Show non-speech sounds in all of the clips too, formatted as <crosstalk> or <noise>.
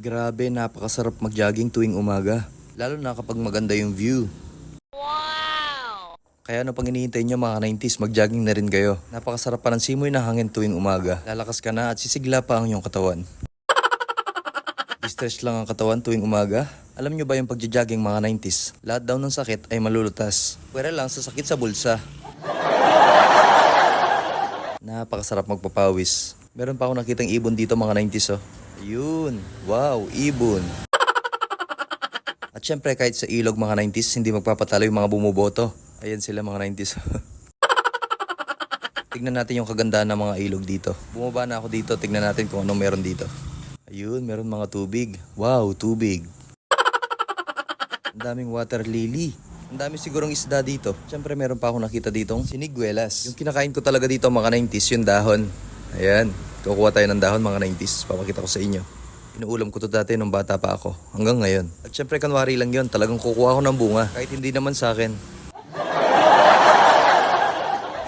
Grabe, napakasarap mag-jogging tuwing umaga. Lalo na kapag maganda yung view. Kaya ano pang hinihintay nyo mga 90s, mag-jogging na rin kayo. Napakasarap pa ng simoy na hangin tuwing umaga. Lalakas ka na at sisigla pa ang iyong katawan. <laughs> Stretch lang ang katawan tuwing umaga. Alam nyo ba yung pagja-jogging mga 90s? Lahat daw ng sakit ay malulutas. Pwera lang sa sakit sa bulsa. <laughs> Napakasarap magpapawis. Meron pa ako nakitang ibon dito mga 90s oh. Ayun. Wow, ibon. At syempre kahit sa ilog mga 90s, hindi magpapatalo yung mga bumuboto. Ayan sila mga 90s. <laughs> tignan natin yung kagandaan ng mga ilog dito. Bumaba na ako dito, tignan natin kung anong meron dito. Ayun, meron mga tubig. Wow, tubig. Ang daming water lily. Ang dami sigurong isda dito. Siyempre meron pa ako nakita ditong siniguelas. Yung kinakain ko talaga dito mga 90s, yung dahon. Ayan, kukuha tayo ng dahon mga 90s. Papakita ko sa inyo. Inuulam ko to dati nung bata pa ako. Hanggang ngayon. At syempre kanwari lang yon Talagang kukuha ko ng bunga. Kahit hindi naman sa akin.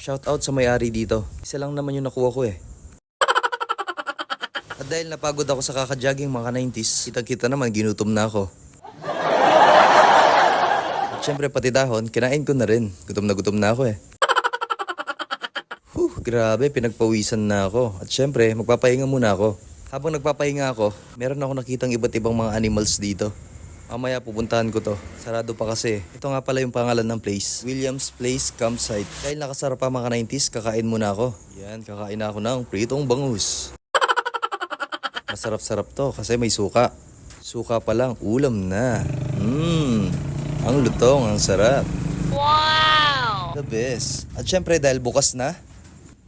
Shout out sa may-ari dito. Isa lang naman yung nakuha ko eh. At dahil napagod ako sa kakajogging mga 90s, kitang-kita naman ginutom na ako. At syempre pati dahon, kinain ko na rin. Gutom na gutom na ako eh. Grabe, pinagpawisan na ako. At syempre, magpapahinga muna ako. Habang nagpapahinga ako, meron ako nakitang iba't ibang mga animals dito. Mamaya pupuntahan ko to. Sarado pa kasi. Ito nga pala yung pangalan ng place. Williams Place Campsite. Dahil nakasarap pa mga 90s, kakain muna ako. Yan, kakain ako ng pritong bangus. Masarap-sarap to kasi may suka. Suka pa lang, ulam na. Mmm, ang lutong, ang sarap. Wow! The best. At syempre dahil bukas na,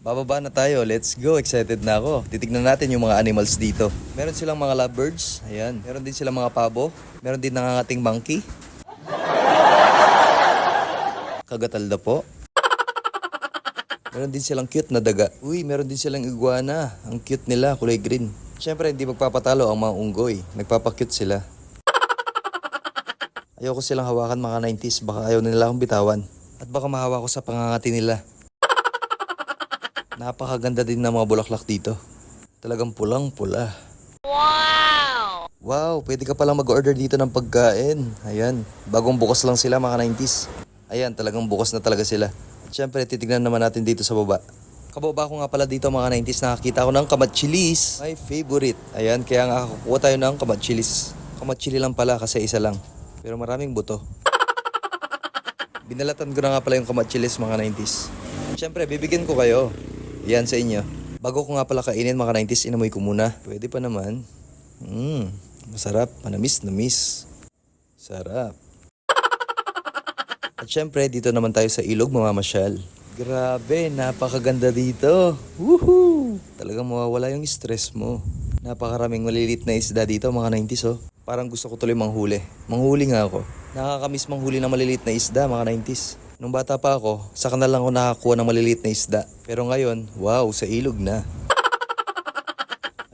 bababa na tayo. Let's go. Excited na ako. Titignan natin yung mga animals dito. Meron silang mga lovebirds. Ayan. Meron din silang mga pabo. Meron din nangangating monkey. <laughs> Kagatalda po. Meron din silang cute na daga. Uy, meron din silang iguana. Ang cute nila, kulay green. Siyempre, hindi magpapatalo ang mga unggoy. Nagpapakute sila. Ayoko silang hawakan mga 90s. Baka ayaw nila akong bitawan. At baka mahawa ko sa pangangati nila. Napakaganda din ng mga bulaklak dito. Talagang pulang-pula. Wow! Wow, pwede ka palang mag-order dito ng pagkain. Ayan, bagong bukas lang sila mga 90s. Ayan, talagang bukas na talaga sila. At syempre, titignan naman natin dito sa baba. Kababa ko nga pala dito mga 90s, nakakita ko ng kamachilis. My favorite. Ayan, kaya nga kukuha tayo ng kamachilis. Kamachili lang pala kasi isa lang. Pero maraming buto. Binalatan ko na nga pala yung kamachilis mga 90s. Siyempre, bibigyan ko kayo. Yan sa inyo. Bago ko nga pala kainin mga 90s, inamoy ko muna. Pwede pa naman. Mmm, masarap. Manamis, namis. Sarap. At syempre, dito naman tayo sa ilog mamamasyal. Grabe, napakaganda dito. Woohoo! Talagang mawawala yung stress mo. Napakaraming malilit na isda dito mga 90s oh. Parang gusto ko tuloy manghuli. Manghuli nga ako. Nakakamiss manghuli ng maliliit na isda mga 90s. Nung bata pa ako, sa kanal lang ako nakakuha ng maliliit na isda. Pero ngayon, wow, sa ilog na.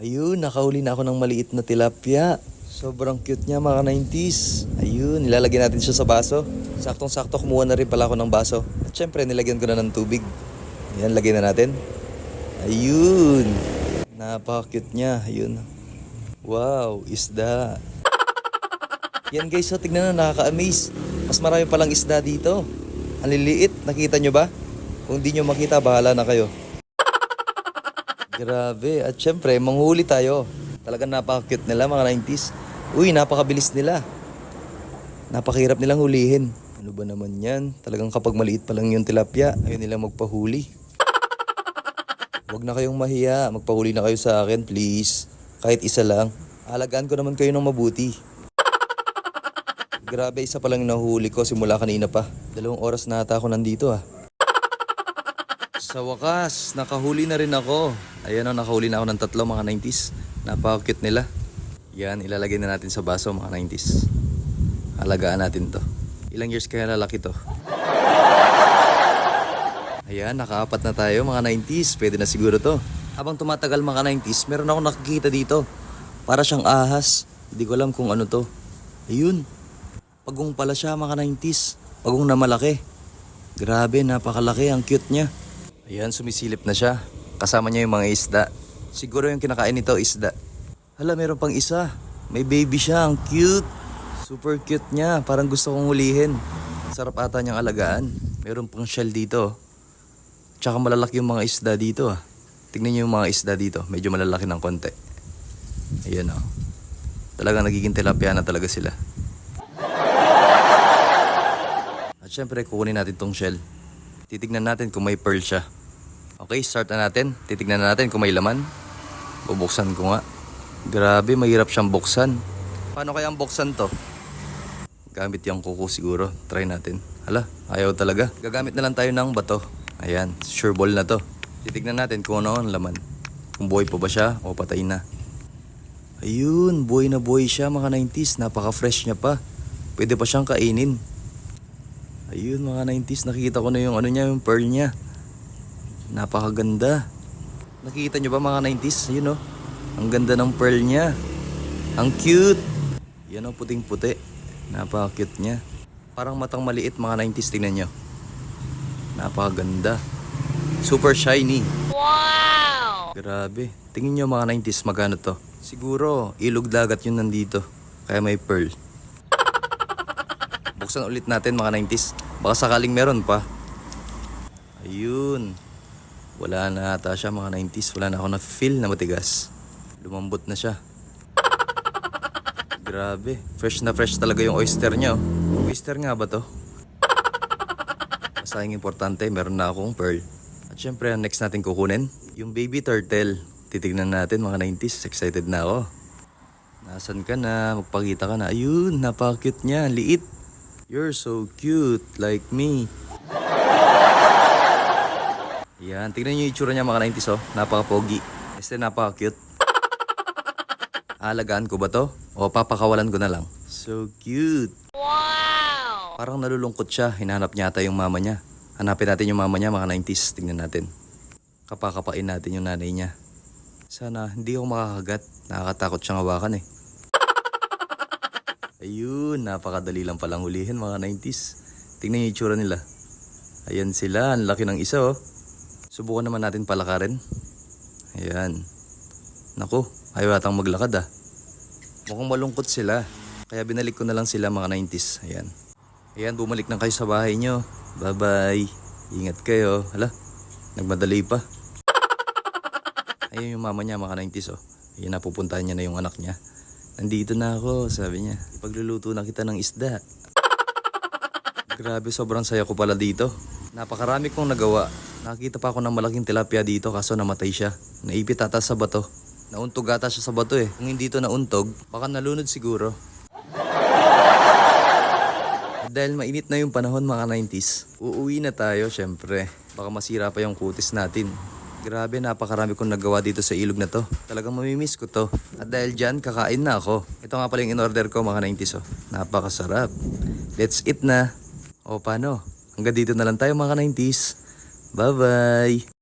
Ayun, nakahuli na ako ng maliit na tilapia. Sobrang cute niya mga 90s. Ayun, nilalagyan natin siya sa baso. Saktong-sakto kumuha na rin pala ako ng baso. At syempre, nilagyan ko na ng tubig. Ayan, lagyan na natin. Ayun. Napaka-cute niya. Ayun. Wow, isda. Yan guys, so tignan na, nakaka-amaze. Mas marami palang isda dito. Ang liliit, nakita nyo ba? Kung di nyo makita, bahala na kayo. <laughs> Grabe. At syempre, manghuli tayo. Talagang napaka-cute nila mga 90s. Uy, napakabilis nila. Napakahirap nilang hulihin. Ano ba naman yan? Talagang kapag maliit pa lang yung tilapia, ayaw nila magpahuli. <laughs> Huwag na kayong mahiya. Magpahuli na kayo sa akin, please. Kahit isa lang. Alagaan ko naman kayo ng mabuti. Grabe, isa pa lang yung nahuli ko simula kanina pa. Dalawang oras na ata ako nandito ah. Sa wakas, nakahuli na rin ako. Ayan o, nakahuli na ako ng tatlo mga 90s. Napaka-cute nila. Yan, ilalagay na natin sa baso mga 90s. Alagaan natin to. Ilang years kaya lalaki to? Ayan, nakaapat na tayo mga 90s. Pwede na siguro to. Habang tumatagal mga 90s, meron ako nakikita dito. Para siyang ahas. Hindi ko alam kung ano to. Ayun. Pagong pala siya mga 90s. Pagong na malaki. Grabe, napakalaki. Ang cute niya. Ayan, sumisilip na siya. Kasama niya yung mga isda. Siguro yung kinakain nito isda. Hala, meron pang isa. May baby siya, ang cute. Super cute niya, parang gusto kong hulihin. Sarap ata niyang alagaan. Meron pang shell dito. Tsaka malalaki yung mga isda dito ah. Tignan niyo yung mga isda dito, medyo malalaki ng konti. Ayan oh. Talagang nagiging tilapia na talaga sila. At syempre, kukunin natin tong shell. Titignan natin kung may pearl siya. Okay, start na natin. Titignan na natin kung may laman. Bubuksan ko nga. Grabe, mahirap siyang buksan. Paano kaya ang buksan to? Gamit yung kuko siguro. Try natin. Hala, ayaw talaga. Gagamit na lang tayo ng bato. Ayan, sure ball na to. Titignan natin kung ano ang laman. Kung buhay pa ba siya o patay na. Ayun, buhay na buhay siya mga 90s. Napaka-fresh niya pa. Pwede pa siyang kainin. Ayun mga 90s, nakikita ko na yung ano niya, yung pearl niya. Napakaganda. Nakikita niyo ba mga 90s? Ayun oh. Ang ganda ng pearl niya. Ang cute. Yan oh, puting-puti. Napaka-cute niya. Parang matang maliit mga 90s, tingnan niyo. Napakaganda. Super shiny. Wow! Grabe. Tingin nyo mga 90s magkano to. Siguro, ilog dagat yun nandito. Kaya may pearl. Buksan ulit natin mga 90s. Baka sakaling meron pa. Ayun. Wala na ata siya mga 90s. Wala na ako na feel na matigas. Lumambot na siya. Grabe. Fresh na fresh talaga yung oyster niya. oh. Oyster nga ba to? Basta yung importante, meron na akong pearl. At syempre, next natin kukunin, yung baby turtle. Titignan natin mga 90s. Excited na ako. Nasaan ka na? Magpakita ka na. Ayun, napaka-cute niya. Liit. You're so cute, like me. Yan, tignan niyo yung itsura niya mga 90s oh. Napaka-pogi. Este, napaka-cute. Alagaan ko ba to? O papakawalan ko na lang? So cute. Wow! Parang nalulungkot siya. Hinahanap niya ata yung mama niya. Hanapin natin yung mama niya, mga 90s. Tingnan natin. Kapakapain natin yung nanay niya. Sana hindi ako makakagat. Nakakatakot siyang hawakan eh. Ayun, napakadali lang palang hulihin mga 90s. Tingnan yung itsura nila. Ayan sila, ang laki ng isa oh. Subukan naman natin palakarin. Ayan. Naku, ayaw atang maglakad ah. Mukhang malungkot sila. Kaya binalik ko na lang sila mga 90s. Ayan. Ayan, bumalik na kayo sa bahay nyo. Bye-bye. Ingat kayo. Hala, nagmadali pa. Ayun yung mama niya, mga 90s oh. Ayun, napupuntahan niya na yung anak niya. Nandito na ako, sabi niya. Ipagluluto na kita ng isda. <laughs> Grabe, sobrang saya ko pala dito. Napakarami kong nagawa. Nakita pa ako ng malaking tilapia dito kaso namatay siya. Naipit ata sa bato. Nauntog ata siya sa bato eh. Kung hindi to nauntog, baka nalunod siguro. <laughs> Dahil mainit na yung panahon mga 90s, uuwi na tayo syempre. Baka masira pa yung kutis natin. Grabe, napakarami kong nagawa dito sa ilog na to. Talagang mamimiss ko to. At dahil dyan, kakain na ako. Ito nga pala yung in-order ko mga 90s oh. Napakasarap. Let's eat na. O paano? Hanggang dito na lang tayo mga 90s. Bye-bye!